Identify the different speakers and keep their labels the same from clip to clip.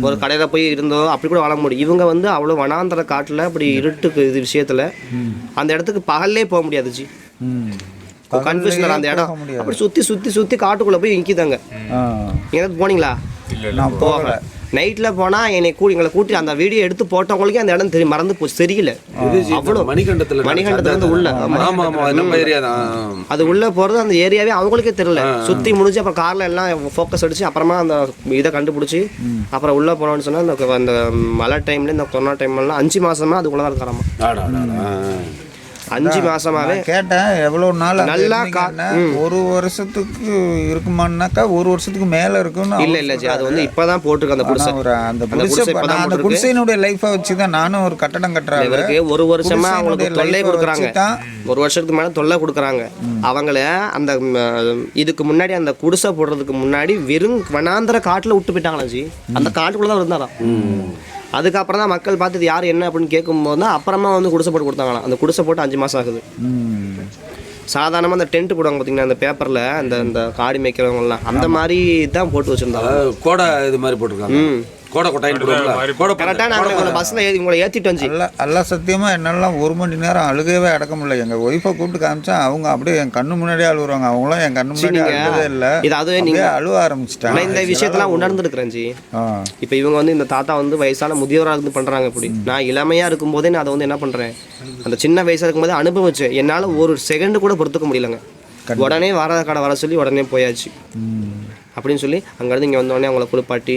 Speaker 1: ஒரு கடையில் போய் இருந்தோ அப்படி கூட வாழ முடியும். இவங்க வந்து அவ்வளோ வனாந்தர காட்டில் அப்படி இருட்டுக்கு இது விஷயத்தில் அந்த இடத்துக்கு பகல்லே போக முடியாது ஜி.
Speaker 2: ம்.
Speaker 1: கன்ஃபியூஷன் அந்த இடம். அப்படி சுற்றி சுற்றி சுற்றி காட்டுக்குள்ளே போய் இங்கிதாங்க. எங்கேயாவது போனீங்களா?
Speaker 2: நான் போகல.
Speaker 1: நைட்டில் போனால் என்னை கூ எங்களை கூட்டி அந்த வீடியோ எடுத்து போட்டவங்களுக்கே அந்த இடம் தெரியும் மறந்து போச்சு. தெரியல. அவ்வளோ.
Speaker 3: மணிகண்டத்துல
Speaker 1: மணிகண்டத்துல இருந்து உள்ள.
Speaker 3: நம்ம ஏரியா தான்.
Speaker 1: அது உள்ள போறது அந்த ஏரியாவே அவங்களுக்கே தெரியல. சுத்தி முடிஞ்சு அப்புறம் கார்ல எல்லாம் ஃபோக்கஸ் அடிச்சு அப்புறமா அந்த இதை கண்டுபிடிச்சி அப்புறம் உள்ள போனோம்னு சொன்னா அந்த அந்த மழை டைம்ல இந்த கொரோனா டைம்லாம் அஞ்சு மாசமா அதுக்குள்ள தான்
Speaker 3: ஆடா.
Speaker 1: அஞ்சு மாசமாவே
Speaker 2: கேட்டேன் எவ்வளவு நாள்
Speaker 1: நல்லா
Speaker 2: ஒரு வருஷத்துக்கு இருக்குமான்னாக்கா ஒரு வருஷத்துக்கு மேல இருக்குன்னு
Speaker 1: இல்ல இல்ல ஜி அது வந்து இப்பதான் போட்டிருக்கு அந்த குடிசை
Speaker 2: ஒரு அந்த குடிசை அந்த. குடிசையினுடைய லைஃபை வச்சு தான் நானும் ஒரு கட்டடம் கட்டுறாங்க
Speaker 1: இவருக்கு ஒரு வருஷமா அவங்களுக்கு தொல்லை கொடுக்குறாங்க. ஒரு வருஷத்துக்கு மேல தொல்லை கொடுக்குறாங்க. அவங்கள அந்த இதுக்கு முன்னாடி அந்த குடிசை போடுறதுக்கு முன்னாடி வெறும் வனாந்தர காட்டுல விட்டு போயிட்டாங்களா ஜி? அந்த காட்டுக்குள்ள தான் இருந்தாராம். அதுக்கப்புறம் தான் மக்கள் பார்த்து யார் என்ன அப்படின்னு கேட்கும்போது தான் அப்புறமா வந்து குடிசை போட்டு கொடுத்தாங்களாம். அந்த குடிசை போட்டு அஞ்சு மாசம் ஆகுது. சாதாரணமாக அந்த டென்ட் போடுவாங்க பார்த்தீங்கன்னா அந்த பேப்பரில் அந்த அந்த காடி மேய்க்கிறவங்கலாம் அந்த மாதிரி தான் போட்டு வச்சிருந்தாங்க.
Speaker 3: கோடை இது மாதிரி போட்டிருக்காங்க. கோடை கொட்டாயின்னு போடுவாங்கல்ல கோடை
Speaker 1: கரெக்டாக நாங்கள் உங்களை பஸ்ஸில் ஏறி உங்களை ஏற்றிட்டு வந்து
Speaker 2: அல்ல அல்ல சத்தியமா என்னெல்லாம் ஒரு மணி நேரம் அழுகவே அடக்க முடியல. எங்க ஒய்ஃபை கூப்பிட்டு காமிச்சா அவங்க அப்படியே என் கண்ணு முன்னாடியே அழுகுறாங்க அவங்களும் என் கண்ணு முன்னாடி அழுகவே இல்லை.
Speaker 1: இது அதுவே நீங்க
Speaker 2: அழுவ ஆரம்பிச்சிட்டாங்க.
Speaker 1: இந்த விஷயத்தெல்லாம் உணர்ந்துருக்கிறேன் ஜி. இப்போ இவங்க வந்து இந்த தாத்தா வந்து வயசான முதியோராக இருந்து பண்ணுறாங்க இப்படி. நான் இளமையாக இருக்கும்போதே நான் அதை வந்து என்ன பண்ணுறேன் அந்த சின்ன வயசாக இருக்கும்போதே அனுபவிச்சேன். என்னால் ஒரு செகண்டு கூட பொறுத்துக்க முடியலங்க. உடனே வாராத கடை வர சொல்லி உடனே போயாச்சு. அப்படின்னு சொல்லி அங்கேருந்து இங்கே வந்தோடனே அவங்கள குளிப்பாட்டி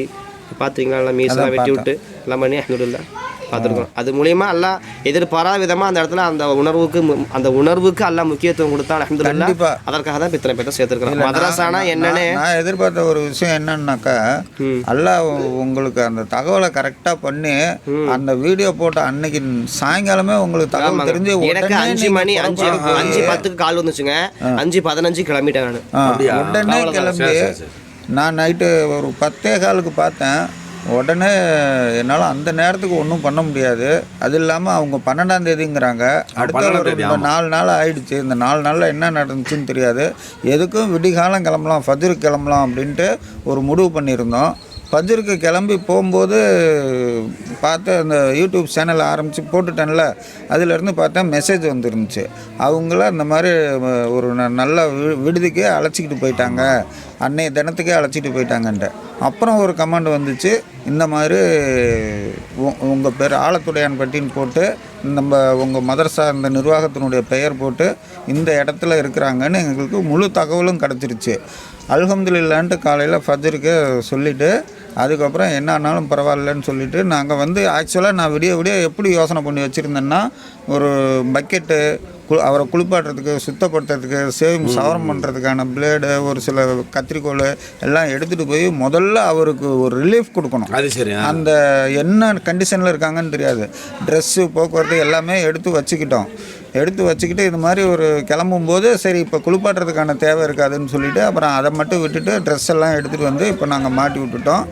Speaker 1: பார்த்தீங்களா நல்லா மீசெல்லாம் வெட்டி விட்டு எல்லாம் பண்ணி அஹமதுல்லா பார்த்துருக்கோம். அது மூலியமா எல்லாம் எதிர்பாராத விதமாக அந்த இடத்துல அந்த உணர்வுக்கு அந்த உணர்வுக்கு எல்லாம் முக்கியத்துவம் கொடுத்தா
Speaker 2: கண்டிப்பா.
Speaker 1: அதற்காக தான் இத்தனை பேர்த்த சேர்த்துருக்கிறோம் மதரசானா என்னன்னு?
Speaker 2: நான் எதிர்பார்த்த ஒரு விஷயம் என்னன்னாக்கா அல்லாஹ் உ- உங்களுக்கு அந்த தகவலை கரெக்டா பண்ணி அந்த வீடியோ போட்ட அன்னைக்கு சாயங்காலமே உங்களுக்கு தகவல் தெரிஞ்சு
Speaker 1: எனக்கு
Speaker 2: உடனே
Speaker 1: அஞ்சு மணி அஞ்சு அஞ்சு பத்துக்கு கால் வந்துச்சுங்க. அஞ்சு பதினஞ்சு கிளம்பிட்டேன் நான்.
Speaker 2: உடனே கிளம்பி நான் நைட்டு ஒரு பத்தே காலுக்கு பார்த்தேன். உடனே என்னால் அந்த நேரத்துக்கு ஒன்றும் பண்ண முடியாது. அது இல்லாமல் அவங்க பன்னெண்டாம் தேதிங்கிறாங்க. அடுத்த ஒரு நாலு நாள் ஆயிடுச்சு. இந்த நாலு நாளில் என்ன நடந்துச்சுன்னு தெரியாது. எதுக்கும் விடிகாலம் கிளம்பலாம் ஃபஜ்ருக்கு கிளம்பலாம் அப்படின்ட்டு ஒரு முடிவு பண்ணியிருந்தோம். ஃபஜ்ருக்கு கிளம்பி போகும்போது பார்த்து அந்த யூடியூப் சேனல் ஆரம்பித்து போட்டுட்டேன்ல அதிலேருந்து பார்த்தா மெசேஜ் வந்துருந்துச்சு. அவங்கள இந்த மாதிரி ஒரு ந- நல்ல வி- விடுதிக்கு அழைச்சிக்கிட்டு போயிட்டாங்க. அன்னைய தினத்துக்கே அழைச்சிட்டு போயிட்டாங்கன்ட்டு. அப்புறம் ஒரு கமெண்ட் வந்துச்சு இந்த மாதிரி உங்கள் பேர் ஆலத்துடையான்பட்டின்னு போட்டு நம்ம உங்கள் மதரசா இந்த நிர்வாகத்தினுடைய பெயர் போட்டு இந்த இடத்துல இருக்கிறாங்கன்னு எங்களுக்கு முழு தகவலும் கிடச்சிருச்சு. அல்ஹம்துல்லான்ட்டு காலையில் ஃபஜருக்கு சொல்லிவிட்டு அதுக்கப்புறம் என்ன ஆனாலும் பரவாயில்லன்னு சொல்லிட்டு நாங்கள் வந்து ஆக்சுவலாக நான் விடிய விடிய எப்படி யோசனை பண்ணி வச்சுருந்தேன்னா ஒரு பக்கெட்டு கு அவரை குளிப்பாட்டுறதுக்கு சுத்தப்படுத்துறதுக்கு சேவிங் சவரம் பண்ணுறதுக்கான பிளேடு ஒரு சில கத்திரிக்கோல் எல்லாம் எடுத்துகிட்டு போய் முதல்ல அவருக்கு ஒரு ரிலீஃப் கொடுக்கணும்.
Speaker 3: அது சரி.
Speaker 2: அந்த என்ன கண்டிஷனில் இருக்காங்கன்னு தெரியாது. ட்ரெஸ்ஸு போக்குவரத்து எல்லாமே எடுத்து வச்சுக்கிட்டோம். எடுத்து வச்சுக்கிட்டு இது மாதிரி ஒரு கிளம்பும்போது சரி இப்போ குளிப்பாட்டுறதுக்கான தேவை இருக்காதுன்னு சொல்லிட்டு அப்புறம் அதை மட்டும் விட்டுட்டு ட்ரெஸ் எல்லாம் எடுத்துகிட்டு வந்து இப்போ நாங்கள் மாட்டி விட்டுட்டோம்.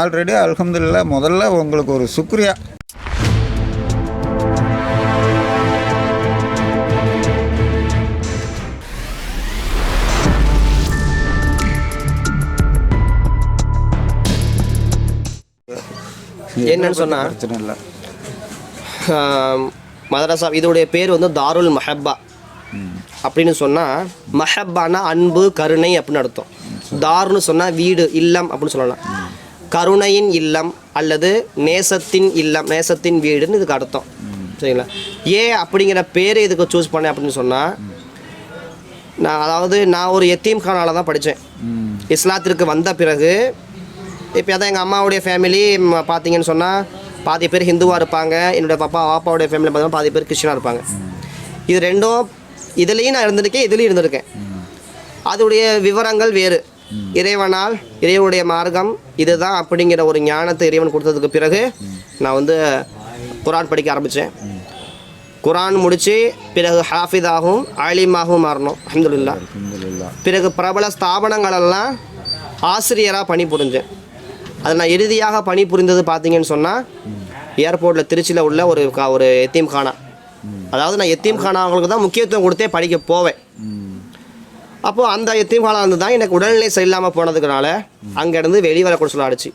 Speaker 2: ஆல்ரெடி அல்ஹம்துலில்லாஹ் முதல்ல உங்களுக்கு ஒரு சுக்ரியா.
Speaker 1: என்னன்னு சொன்னா
Speaker 2: பிரச்சனை இல்லை.
Speaker 1: மதரசா இதோடைய பேர் வந்து தாருல் மஹப்பா. அப்படின்னு சொன்னால் மஹப்பானா அன்பு கருணை அப்படின்னு அர்த்தம். தாருன்னு சொன்னால் வீடு இல்லம் அப்படின்னு சொல்லலாம். கருணையின் இல்லம் அல்லது நேசத்தின் இல்லம் நேசத்தின் வீடுன்னு இதுக்கு அர்த்தம். சரிங்களா? ஏன் அப்படிங்கிற பேரை இதுக்கு சூஸ் பண்ணேன் அப்படின்னு சொன்னால் நான் அதாவது நான் ஒரு எத்தீம் கானால தான் படித்தேன். இஸ்லாத்திற்கு வந்த பிறகு இப்போ அதான் எங்கள் அம்மாவுடைய ஃபேமிலி பார்த்தீங்கன்னு சொன்னால் பாதி பேர் ஹிந்துவாக இருப்பாங்க. என்னுடைய பாப்பா பாப்பாவுடைய ஃபேமிலி பார்த்தீங்கன்னா பாதி பேர் கிறிஸ்டினாக இருப்பாங்க. இது ரெண்டும் இதுலேயும் நான் இருந்திருக்கேன் இதுலேயும் இருந்திருக்கேன். அதோடைய விவரங்கள் வேறு. இறைவனால் இறைவனுடைய மார்க்கம் இதுதான் அப்படிங்கிற ஒரு ஞானத்தை இறைவன் கொடுத்ததுக்கு பிறகு நான் வந்து குரான் படிக்க ஆரம்பித்தேன் குரான் முடித்து பிறகு ஹாஃபிதாகவும் ஆலிமாகவும் மாறணும். அல்ஹம்துலில்லாஹ் பிறகு பிரபல ஸ்தாபனங்களெல்லாம் ஆசிரியராக பணிபுரிஞ்சேன். அதில் நான் இறுதியாக பணிபுரிந்தது பார்த்தீங்கன்னு சொன்னால் ஏர்போர்ட்டில் திருச்சியில் உள்ள ஒரு கா- ஒரு எத்தீம் கானா அதாவது நான் எத்தீம் கானாவங்களுக்கு தான் முக்கியத்துவம் கொடுத்தே படிக்க போவேன். அப்போது அந்த எத்தீம் கானா வந்து தான் எனக்கு உடல்நிலை சரியில்லாமல் போனதுனால அங்கேருந்து வெளிவர வரக்கூட சொல்லாடுச்சு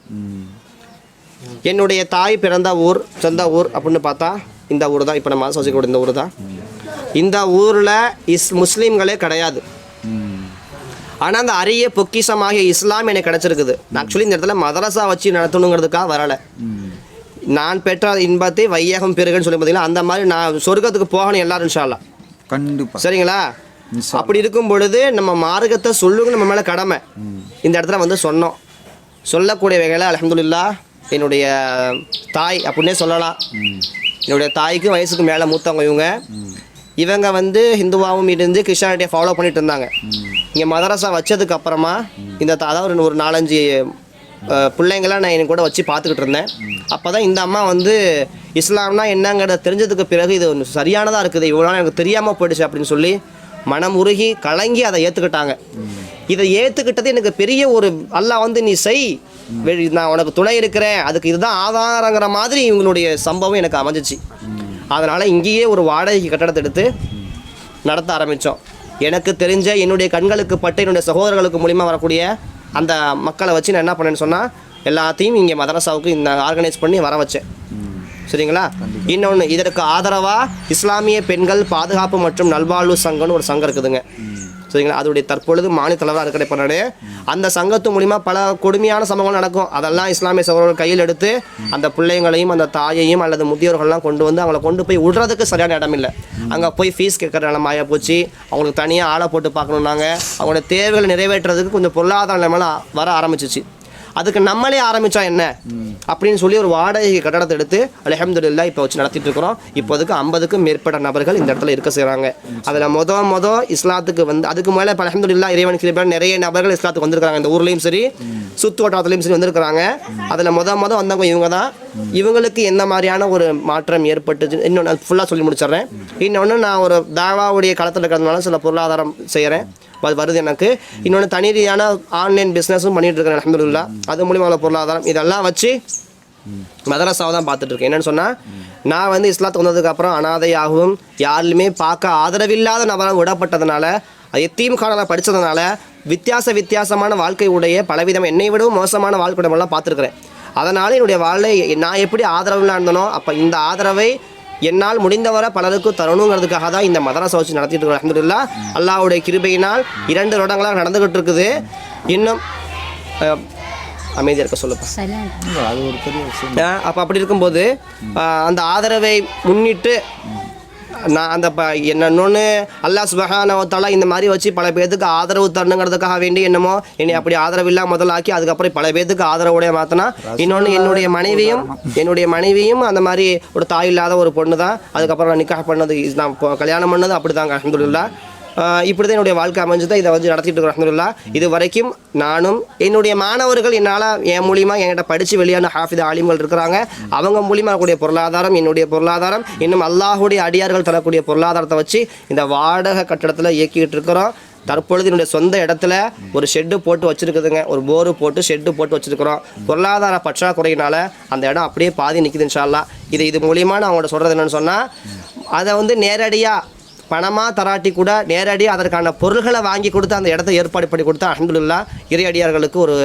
Speaker 1: என்னுடைய தாய் பிறந்த ஊர் சொந்த ஊர் அப்படின்னு பார்த்தா இந்த ஊர் தான். இப்போ நம்ம சோசிக்கூட இந்த ஊர் தான். இந்த ஊரில் இஸ் முஸ்லீம்களே கிடையாது. ஆனால் அந்த அரிய பொக்கிஷமாகிய இஸ்லாம் எனக்கு கிடச்சிருக்குது. ஆக்சுவலி இந்த இடத்துல மதரசா வச்சு நடத்தணுங்கிறதுக்காக வரலை. நான் பெற்ற இன்பத்தை வையகம் பெருகுன்னு சொல்லி பார்த்தீங்கன்னா அந்த மாதிரி நான் சொர்க்கத்துக்கு போகணும் எல்லாரும் இன்ஷால்லா
Speaker 2: கண்டிப்பாக
Speaker 1: சரிங்களா? அப்படி இருக்கும் பொழுது நம்ம மார்க்கத்தை சொல்லுங்க நம்ம மேலே கடமை. இந்த இடத்துல வந்து சொன்னோம். சொல்லக்கூடிய வகையில் அலமதுல்லா என்னுடைய தாய் அப்படின்னே சொல்லலாம். என்னுடைய தாய்க்கு வயசுக்கு மேலே மூத்தவங்க இவங்க. இவங்க வந்து ஹிந்துவாவும் இருந்து கிருஷ்ணானிட்டியை ஃபாலோ பண்ணிட்டு இருந்தாங்க. இங்கே மதரசா வச்சதுக்கு அப்புறமா இந்த அதாவது ஒரு- நாலஞ்சு பிள்ளைங்களாம் நான் என் கூட வச்சு பார்த்துக்கிட்டு இருந்தேன். அப்போ தான் இந்த அம்மா வந்து இஸ்லாம்னா என்னங்கிறத தெரிஞ்சதுக்கு பிறகு இது ஒன்று சரியானதாக இருக்குது. இவ்வளோ நாள் எனக்கு தெரியாமல் போயிடுச்சு அப்படின்னு சொல்லி மனம் உருகி கலங்கி அதை ஏற்றுக்கிட்டாங்க இதை ஏற்றுக்கிட்டது எனக்கு பெரிய ஒரு அல்லா வந்து நீ செய். வெ- நான் உனக்கு துணை இருக்கிறேன். அதுக்கு இதுதான் ஆதாரங்கிற மாதிரி இவங்களுடைய சம்பவம் எனக்கு அமைஞ்சிச்சு. அதனால் இங்கேயே ஒரு வாடகைக்கு கட்டடத்தை எடுத்து நடத்த ஆரம்பித்தோம் எனக்கு தெரிஞ்ச என்னுடைய கண்களுக்கு பட்டு என்னுடைய சகோதரர்களுக்கு மூலிமா வரக்கூடிய அந்த மக்களை வச்சு நான் என்ன பண்ணேன்னு சொன்னால் எல்லாத்தையும் இங்கே மதரசாவுக்கு இந்த ஆர்கனைஸ் பண்ணி வர வச்சேன். சரிங்களா? இன்னொன்று இதற்கு ஆதரவாக இஸ்லாமிய பெண்கள் பாதுகாப்பு மற்றும் நல்வாழ்வு சங்கம்னு ஒரு சங்கம் இருக்குதுங்க. சரிங்களா? அதோடைய தற்பொழுது மாநில தலைவராக இருக்கிற அந்த சங்கத்து மூலிமா பல கொடுமையான சம்பவங்கள் நடக்கும். அதெல்லாம் இஸ்லாமிய சகோதரர்கள் கையில் எடுத்து அந்த பிள்ளைங்களையும் அந்த தாயையும் அல்லது முதியோர்கள்லாம் கொண்டு வந்து அவங்கள கொண்டு போய் விடுறதுக்கு சரியான இடம் இல்லை. அங்கே போய் ஃபீஸ் கேட்குற நிலமாய போச்சு. அவங்களுக்கு தனியாக ஆளை போட்டு பார்க்கணுன்னாங்க அவங்களோட தேவைகளை நிறைவேற்றுறதுக்கு கொஞ்சம் பொருளாதார நிலைமைலாம் வர ஆரம்பிச்சிச்சு. அதுக்கு நம்மளே ஆரம்பித்தோம் என்ன? அப்படின்னு சொல்லி ஒரு வாடகை கட்டடத்தை எடுத்து அல்ஹம்துலில்லாஹ் இப்போ வச்சு நடத்திட்டு இருக்கிறோம். இப்போதுக்கு ஐம்பதுக்கும் மேற்பட்ட நபர்கள் இந்த இடத்துல இருக்க செய்கிறாங்க அதில் மொத மொத இஸ்லாத்துக்கு வந்து அதுக்கு மேலே இப்போ அல்ஹம்துலில்லாஹ் இறைவன் கிருபையால நிறைய நபர்கள் இஸ்லாத்துக்கு வந்திருக்காங்க இந்த ஊர்லேயும் சரி சுத்து வட்டாரத்துலையும் சரி வந்திருக்கிறாங்க. அதில் மொத மொத வந்தவங்க இவங்க தான். இவங்களுக்கு என்ன மாதிரியான ஒரு மாற்றம் ஏற்பட்டுச்சு? இன்னொன்று ஃபுல்லாக சொல்லி முடிச்சிடுறேன். இன்னொன்று நான் ஒரு தாவாவுடைய களத்தில் இருக்கிறதுனால சில பொருளாதாரம் செய்கிறேன் வருது எனக்கு. இன்னொன்று தனி ரீதியான ஆன்லைன் பிஸ்னஸும் பண்ணிகிட்டு இருக்கிறேன் அலமதுல்லா அது மூலியமாக பொருளாதாரம். இதெல்லாம் வச்சு மதரசாவை தான் பார்த்துட்டு இருக்கேன். என்னன்னு சொன்னால் நான் வந்து இஸ்லாத்துக்கு வந்ததுக்கப்புறம் அனாதையாகவும் யாருமே பார்க்க ஆதரவில்லாத நபராக விடப்பட்டதுனால எத்தையும் காலம் படித்ததுனால வித்தியாச வித்தியாசமான வாழ்க்கை உடைய பலவிதம் என்னை விடவும் மோசமான வாழ்க்கை உடம்பெல்லாம் பார்த்துருக்குறேன். அதனால் என்னுடைய வாழ்க்கை நான் எப்படி ஆதரவுலாம் இருந்தனோ அப்போ இந்த ஆதரவை என்னால் முடிந்தவரை பலருக்கு தரணுங்கிறதுக்காக தான் இந்த மதரசா வச்சு நடத்திட்டு இருக்கோம். அலமதுல்லா அல்லாஹ்வுடைய கிருபையினால் இரண்டு வருடங்களாக நடந்துகிட்டு இருக்குது. இன்னும் அமைதியாக இருக்க சொல்லுப்பா.
Speaker 2: அது ஒரு பெரிய விஷயம்.
Speaker 1: அப்போ அப்படி இருக்கும்போது அந்த ஆதரவை முன்னிட்டு நான் அந்த ப என்னொன்று அல்லாஹ் சுபஹானவத்தாலா இந்த மாதிரி வச்சு பல பேர்த்துக்கு ஆதரவு தரணுங்கிறதுக்காக வேண்டி என்னமோ என்னை அப்படி ஆதரவு இல்லாம முதலாக்கி அதுக்கப்புறம் பல பேர்த்துக்கு ஆதரவுடைய மாற்றினா இன்னொன்று என்னுடைய மனைவியும் என்னுடைய மனைவியும் அந்த மாதிரி ஒரு தாய் இல்லாத ஒரு பொண்ணு தான் அதுக்கப்புறம் நான் நிக்காக பண்ணது நான் கல்யாணம் பண்ணது அப்படி தாங்க அஹமதுல்லா இப்படி தான் என்னுடைய வாழ்க்கை அமைஞ்சது. இதை வந்து நடத்திட்டு இருக்கிறோம் அஹமதுல்லா இது வரைக்கும் நானும் என்னுடைய மாணவர்கள் என்னால் என் மூலியமாக என்கிட்ட படித்து வெளியான ஹாஃபித ஆலிம்கள் இருக்கிறாங்க. அவங்க மூலியமாக கூடிய பொருளாதாரம் என்னுடைய பொருளாதாரம் இன்னும் அல்லாஹுடைய அடியார்கள் தரக்கூடிய பொருளாதாரத்தை வச்சு இந்த வாடகை கட்டடத்தில் இயக்கிக்கிட்டு இருக்கிறோம். தற்பொழுது என்னுடைய சொந்த இடத்துல ஒரு ஷெட்டு போட்டு வச்சிருக்குதுங்க. ஒரு போரு போட்டு ஷெட்டு போட்டு வச்சுருக்குறோம். பொருளாதார பற்றாக்குறையினால் அந்த இடம் அப்படியே பாதி நிற்குது இன்ஷால்லா இது இது மூலியமாக நான் அவங்கள்ட்ட சொல்கிறது என்னன்னு சொன்னால் அதை வந்து நேரடியாக பணமாக தராட்டி கூட நேரடியாக அதற்கான பொருள்களை வாங்கி கொடுத்து அந்த இடத்த ஏற்பாடு பண்ணி கொடுத்தா அஹமதுல்லா இறையடியார்களுக்கு ஒரு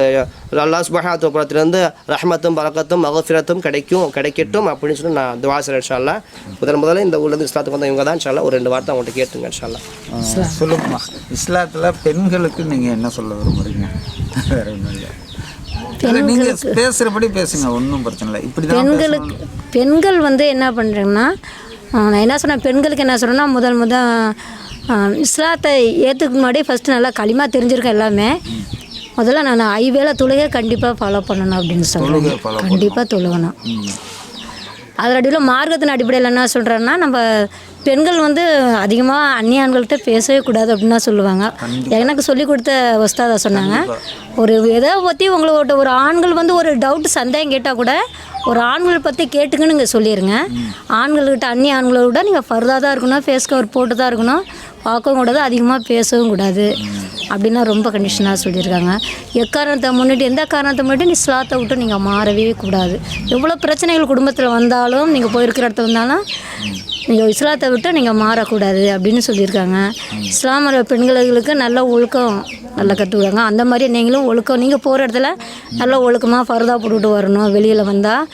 Speaker 1: அல்லா சுபஹாத்துவத்திலிருந்து ரஹ்மத்தும் பரக்கத்தும் மகஃபிரத்தும் கிடைக்கும் கிடைக்கட்டும் அப்படின்னு சொல்லி நான் துவா செய்கிறேன் இன்ஷால்லா முதல் முதல்ல இந்த ஊர்லேருந்து இஸ்லாத்துக்கு வந்த இவங்க தான் இன்ஷால்லா ஒரு ரெண்டு வார்த்தை அவங்கள்ட்ட கேட்டுங்க இன்ஷால்லா
Speaker 2: சொல்லுங்கம்மா. இஸ்லாத்தில் பெண்களுக்கு நீங்கள் என்ன சொல்ல விரும்புறீங்க? வேற ஒன்றும் இல்லை. இல்லை நீங்கள் பேசுகிறபடி பேசுங்க. ஒன்றும் பிரச்சனை இல்லை. இப்படி தான்
Speaker 4: பெண்களுக்கு பெண்கள் வந்து என்ன பண்ணுறாங்கன்னா நான் என்ன சொன்னேன்? பெண்களுக்கு என்ன சொல்கிறேன்னா முதல் முதல் இஸ்லாத்தை ஏற்றுக்கு முன்னாடி ஃபஸ்ட்டு நல்லா களிமா தெரிஞ்சிருக்கேன் எல்லாமே. முதல்ல நான் ஐவேளை தொழுகை கண்டிப்பாக ஃபாலோ பண்ணணும் அப்படின்னு
Speaker 2: follow
Speaker 4: கண்டிப்பாக தொழுகணும். அதில் அடியில் மார்க்கத்தின் அடிப்படையில் என்ன சொல்கிறேன்னா நம்ம பெண்கள் வந்து அதிகமாக அந்நிய ஆண்கள்கிட்ட பேசவே கூடாது அப்படின்னு சொல்லுவாங்க. எனக்கு சொல்லி கொடுத்த வஸ்தாதா சொன்னாங்க ஒரு எதை பற்றி உங்களோட ஒரு ஆண்கள் வந்து ஒரு டவுட் சந்தேகம் கேட்டால் கூட ஒரு ஆண்களை பற்றி கேட்டுங்கன்னு நீங்கள் சொல்லிடுங்க ஆண்கள்கிட்ட அந்நிய ஆண்களை விட நீங்கள் ஃபர்தாக தான் இருக்கணும் ஃபேஸ் கவர் போட்டு தான் இருக்கணும். பார்க்கவும் கூடாது அதிகமாக பேசவும் கூடாது அப்படின்னா ரொம்ப கண்டிஷனாக சொல்லியிருக்காங்க. எக்காரணத்தை முன்னிட்டு எந்த காரணத்தை முன்னிட்டு நீ இஸ்லாத்தை விட்டு நீங்கள் மாறவே கூடாது. எவ்வளோ பிரச்சனைகள் குடும்பத்தில் வந்தாலும் நீங்கள் போயிருக்கிற இடத்துல இருந்தாலும் நீங்கள் இஸ்லாத்தை விட்டு நீங்கள் மாறக்கூடாது அப்படின்னு சொல்லியிருக்காங்க. இஸ்லாமர பெண்களுக்கு நல்ல ஒழுக்கம் நல்லா கற்றுக்குறாங்க அந்த மாதிரி நீங்களும் ஒழுக்கம் நீங்கள் போகிற இடத்துல நல்ல ஒழுக்கமாக ஃபர்தா போட்டுட்டு வரணும். வெளியில் வந்தால்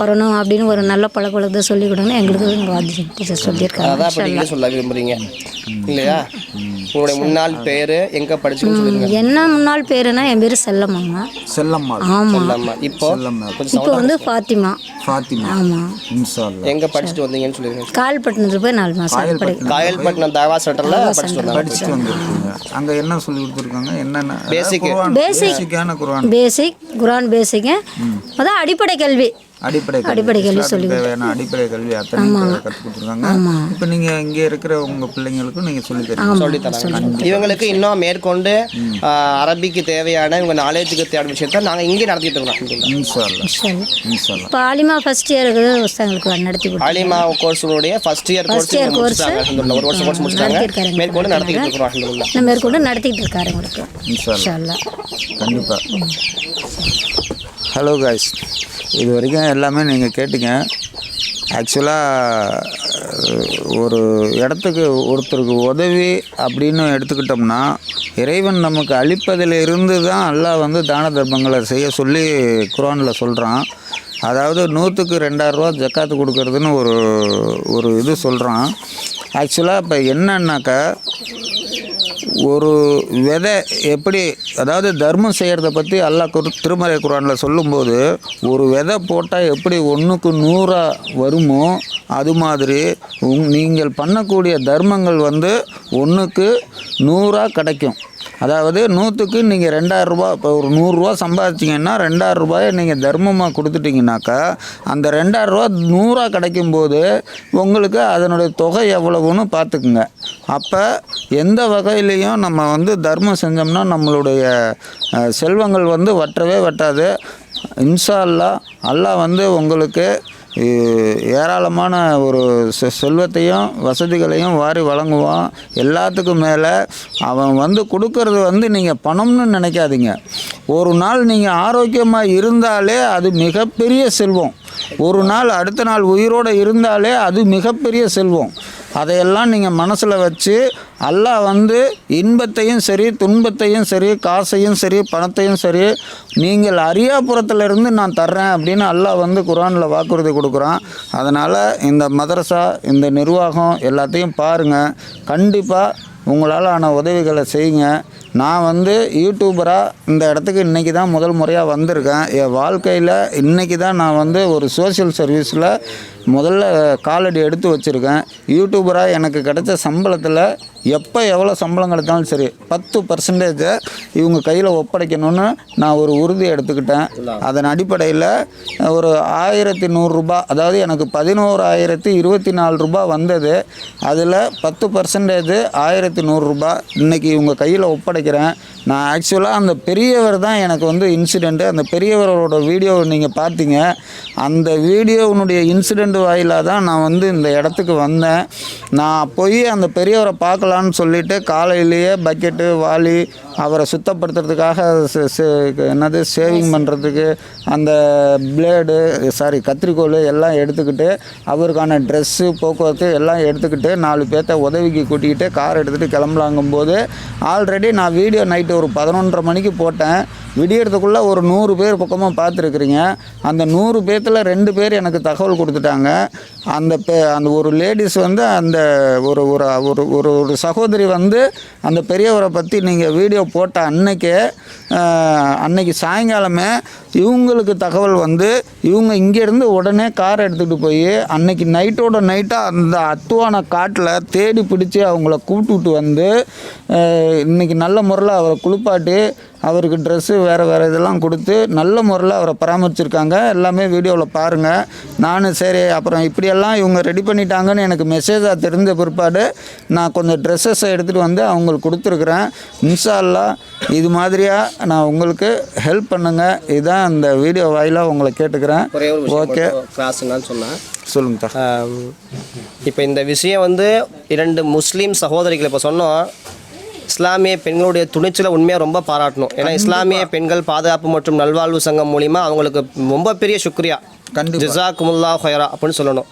Speaker 4: வரணும் அப்படின்னு ஒரு நல்ல பழக்க வழக்கத்தை சொல்லிக் கொடுங்கன்னு எங்களுக்கு வாதி சொல்லியிருக்காங்க
Speaker 1: சொல்ல இல்லையா? உங்களுடைய முன்னாள் பேரு எங்க படிச்சுன்னு சொல்லுங்க
Speaker 4: என்ன முன்னாள் பேருனா என் பேர் செல்லம்மாங்க
Speaker 2: செல்லம்மாள்.
Speaker 4: ஆமாம்
Speaker 1: இப்போ
Speaker 4: இப்போ வந்து ஃபாத்திமா.
Speaker 2: ஃபாத்திமா.
Speaker 4: ஆமாம்
Speaker 2: இன்ஷா அல்லாஹ்.
Speaker 1: எங்க படிச்சுட்டு வந்தீங்கன்னு சொல்லுங்க
Speaker 4: கால்பட்டினத்தில் போய் நாலு மாதம் படி
Speaker 1: காயல்பட்டினம் தாவா சென்டர்ல படிச்சுட்டு
Speaker 2: படிச்சுட்டு வந்திருக்கீங்க. அங்க என்ன சொல்லி கொடுத்துருக்காங்க? என்னென்ன?
Speaker 1: Basic.
Speaker 2: பேசிக்கான குர்ஆன்.
Speaker 4: பேசிக் குரான் பேசிக்கு அதான் அடிப்படை கல்வி.
Speaker 2: அடிப்படை
Speaker 4: அடிப்படை கல்வி
Speaker 2: இஸ்லாத்துக்கு தேவையான அடிப்படை கல்வி அத்தனை கற்றுக் கொடுத்துருக்காங்க. இப்போ நீங்க இங்க இருக்கிற உங்க பிள்ளைங்களுக்கும் நீங்க சொல்லி தரீங்க.
Speaker 1: சொல்லி தராங்க. இவங்களுக்கு இன்னும் மேற்கொண்டு அரபிக்கு தேவையான இவங்க நாலேஜுக்கு தேவையான விஷயத்த நாங்க இங்கே நடத்திட்டு இருக்கோம்.
Speaker 2: இன்ஷா அல்லாஹ். இன்ஷா அல்லாஹ்.
Speaker 4: இப்போ ஆலிமா ஃபஸ்ட் இயருக்கு புஸ்தகங்களுக்கு நடத்தி
Speaker 1: ஆலிமா கோர்ஸுடைய first year course
Speaker 4: year course.
Speaker 1: முடிச்சிட்டாங்க அல்ஹம்துலில்லாஹ். ஒரு வருஷம் கோர்ஸ்
Speaker 4: நடத்தியிருக்காங்க.
Speaker 1: மேற்கொண்டு நடத்திட்டு இருக்கிறோம்.
Speaker 4: மேற்கொண்டு நடத்திட்டு இருக்காரு உங்களுக்கு
Speaker 2: இன்ஷா அல்லாஹ்.
Speaker 4: இன்ஷா அல்லாஹ்.
Speaker 2: கண்டிப்பா. ஹலோ காய்ஸ் இது வரைக்கும் எல்லாமே நீங்கள் கேட்டிங்க. ஆக்சுவலாக ஒரு இடத்துக்கு ஒருத்தருக்கு உதவி அப்படின்னு எடுத்துக்கிட்டோம்னா இறைவன் நமக்கு அளிப்பதில் இருந்து தான் அல்லாஹ் வந்து தான தர்மங்களை செய்ய சொல்லி குரானில் சொல்கிறான் அதாவது நூற்றுக்கு ரெண்டாயிரரூவா ஜக்காத்து கொடுக்கறதுன்னு ஒரு ஒரு இது சொல்கிறான் ஆக்சுவலாக இப்போ என்னன்னாக்கா ஒரு விதை எப்படி அதாவது தர்மம் செய்கிறத பற்றி அல்லாஹ் குரு திருமறை குரானில் சொல்லும்போது ஒரு விதை போட்டால் எப்படி ஒன்றுக்கு நூறாக வருமோ அது மாதிரி உங் நீங்கள் பண்ணக்கூடிய தர்மங்கள் வந்து ஒன்றுக்கு நூறாக கிடைக்கும். அதாவது நூற்றுக்கு நீங்கள் ரெண்டாயிரரூபா இப்போ ஒரு நூறுரூவா சம்பாதிச்சிங்கன்னா ரெண்டாயிரம் ரூபாயை நீங்கள் தர்மமாக கொடுத்துட்டிங்கனாக்கா அந்த ரெண்டாயிரரூவா நூறாக கிடைக்கும்போது உங்களுக்கு அதனுடைய தொகை எவ்வளவுன்னு பார்த்துக்குங்க. அப்போ எந்த வகையிலையும் நம்ம வந்து தர்மம் செஞ்சோம்னா நம்மளுடைய செல்வங்கள் வந்து வற்றவே வட்டாது இன்ஷா அல்லாஹ் அல்லாஹ் வந்து உங்களுக்கு ஏராளமான ஒரு செ- செல்வத்தையும் வசதிகளையும் வாரி வழங்குவான். எல்லாத்துக்கும் மேலே அவன் வந்து கொடுக்கறது வந்து நீங்கள் பணம்னு நினைக்காதீங்க. ஒரு நாள் நீங்கள் ஆரோக்கியமாக இருந்தாலே அது மிகப்பெரிய செல்வம். ஒரு நாள் அடுத்த நாள் உயிரோடு இருந்தாலே அது மிகப்பெரிய செல்வம். அதையெல்லாம் நீங்கள் மனசில் வச்சு அல்லாஹ் வந்து இன்பத்தையும் சரி துன்பத்தையும் சரி காசையும் சரி பணத்தையும் சரி நீங்கள் அரியாபுரத்தில் இருந்து நான் தர்றேன் அப்படின்னு அல்லாஹ் வந்து குரானில் வாக்குறுதி கொடுக்குறான். அதனால் இந்த மதரசா இந்த நிர்வாகம் எல்லாத்தையும் பாருங்கள் கண்டிப்பாக உங்களால் ஆன உதவிகளை செய்யுங்க. நான் வந்து யூடியூபராக இந்த இடத்துக்கு இன்றைக்கி தான் முதல் முறையாக வந்திருக்கேன். என் வாழ்க்கையில் இன்றைக்கி தான் நான் வந்து ஒரு சோஷியல் சர்வீஸில் முதல்ல காலடி எடுத்து வச்சுருக்கேன். யூடியூபராக எனக்கு கிடைச்ச சம்பளத்தில் எப்போ எவ்வளோ சம்பளம் கிடைத்தாலும் சரி பத்து பர்சன்டேஜை இவங்க கையில் ஒப்படைக்கணும்னு நான் ஒரு உறுதி எடுத்துக்கிட்டேன். அதன் அடிப்படையில் ஒரு ஆயிரத்தி நூறுரூபா அதாவது எனக்கு பதினோராயிரத்தி இருபத்தி நாலு ரூபா வந்தது. அதில் பத்து பர்சன்டேஜ் ஆயிரத்தி நூறுரூபா இன்றைக்கி இவங்க கையில் ஒப்படைக்கிறேன். நான் ஆக்சுவலாக அந்த பெரியவர் தான் எனக்கு வந்து இன்சிடெண்ட்டு அந்த பெரியவரோட வீடியோவை நீங்கள் பார்த்தீங்க. அந்த வீடியோவினுடைய இன்சிடெண்ட் வாயிலாக தான் நான் வந்து இந்த இடத்துக்கு வந்தேன். நான் போய் அந்த பெரியவரை போகலான்னு சொல்லிட்டு காலையிலேயே பக்கெட்டு வாளி அவரை சுத்தப்படுத்துறதுக்காக என்னது சேவிங் பண்ணுறதுக்கு அந்த பிளேடு சாரி கத்திரிக்கோல் எல்லாம் எடுத்துக்கிட்டு அவருக்கான ட்ரெஸ்ஸு போக்குவரத்து எல்லாம் எடுத்துக்கிட்டு நாலு பேர்த்த உதவிக்கு கூட்டிக்கிட்டு கார் எடுத்துகிட்டு கிளம்பலாங்கும்போது ஆல்ரெடி நான் வீடியோ நைட்டு ஒரு பதினொன்றரை மணிக்கு போட்டேன். விடியறதுக்குள்ளே ஒரு நூறு பேர் பக்கமாக பார்த்துருக்குறீங்க. அந்த நூறு பேர்த்தில் ரெண்டு பேர் எனக்கு தகவல் கொடுத்துட்டாங்க. அந்த பே அந்த ஒரு லேடிஸ் வந்து அந்த ஒரு ஒரு ஒரு ஒரு ஒரு சகோதரி வந்து அந்த பெரியவரை பற்றி நீங்கள் வீடியோ போட்ட அன்னைக்கே அன்னைக்கு சாயங்காலமே இவங்களுக்கு தகவல் வந்து இவங்க இங்கேருந்து உடனே கார் எடுத்துகிட்டு போய் அன்னைக்கு நைட்டோட நைட்டாக அந்த அத்துவான காட்டில் தேடி பிடிச்சி அவங்கள கூப்பிட்டுட்டு வந்து இன்றைக்கி இன்னைக்கு நல்ல முறையில் அவரை குளிப்பாட்டி அவருக்கு ட்ரெஸ்ஸு வேறு வேறு இதெல்லாம் கொடுத்து நல்ல முறையில் அவரை பராமரிச்சிருக்காங்க. எல்லாமே வீடியோவில் பாருங்கள் நான் சரி அப்புறம் இப்படியெல்லாம் இவங்க ரெடி பண்ணிட்டாங்கன்னு எனக்கு மெசேஜாக தெரிஞ்ச பிற்பாடு நான் கொஞ்சம் ட்ரெஸ்ஸஸை எடுத்துகிட்டு வந்து அவங்களுக்கு கொடுத்துருக்குறேன். இன்ஷா இது மாதிரியாக நான் உங்களுக்கு ஹெல்ப் பண்ணுங்கள் இதுதான் இந்த வீடியோ வாயிலாக உங்களை கேட்டுக்கிறேன். ஓகே
Speaker 1: கிளாஸ்னாலும் சொன்னேன்
Speaker 2: சொல்லுங்க
Speaker 1: இப்போ இந்த விஷயம் வந்து இரண்டு முஸ்லீம் சகோதரிகள் இப்போ சொன்னோம். இஸ்லாமிய பெண்களுடைய துணிச்சலை உண்மையாக ரொம்ப பாராட்டணும். ஏன்னா இஸ்லாமிய பெண்கள் பாதுகாப்பு மற்றும் நல்வாழ்வு சங்கம் மூலிமா அவங்களுக்கு ரொம்ப பெரிய சுக்ரியா. ஜிசாக்குமுல்லா ஹொயரா அப்படின்னு சொல்லணும்.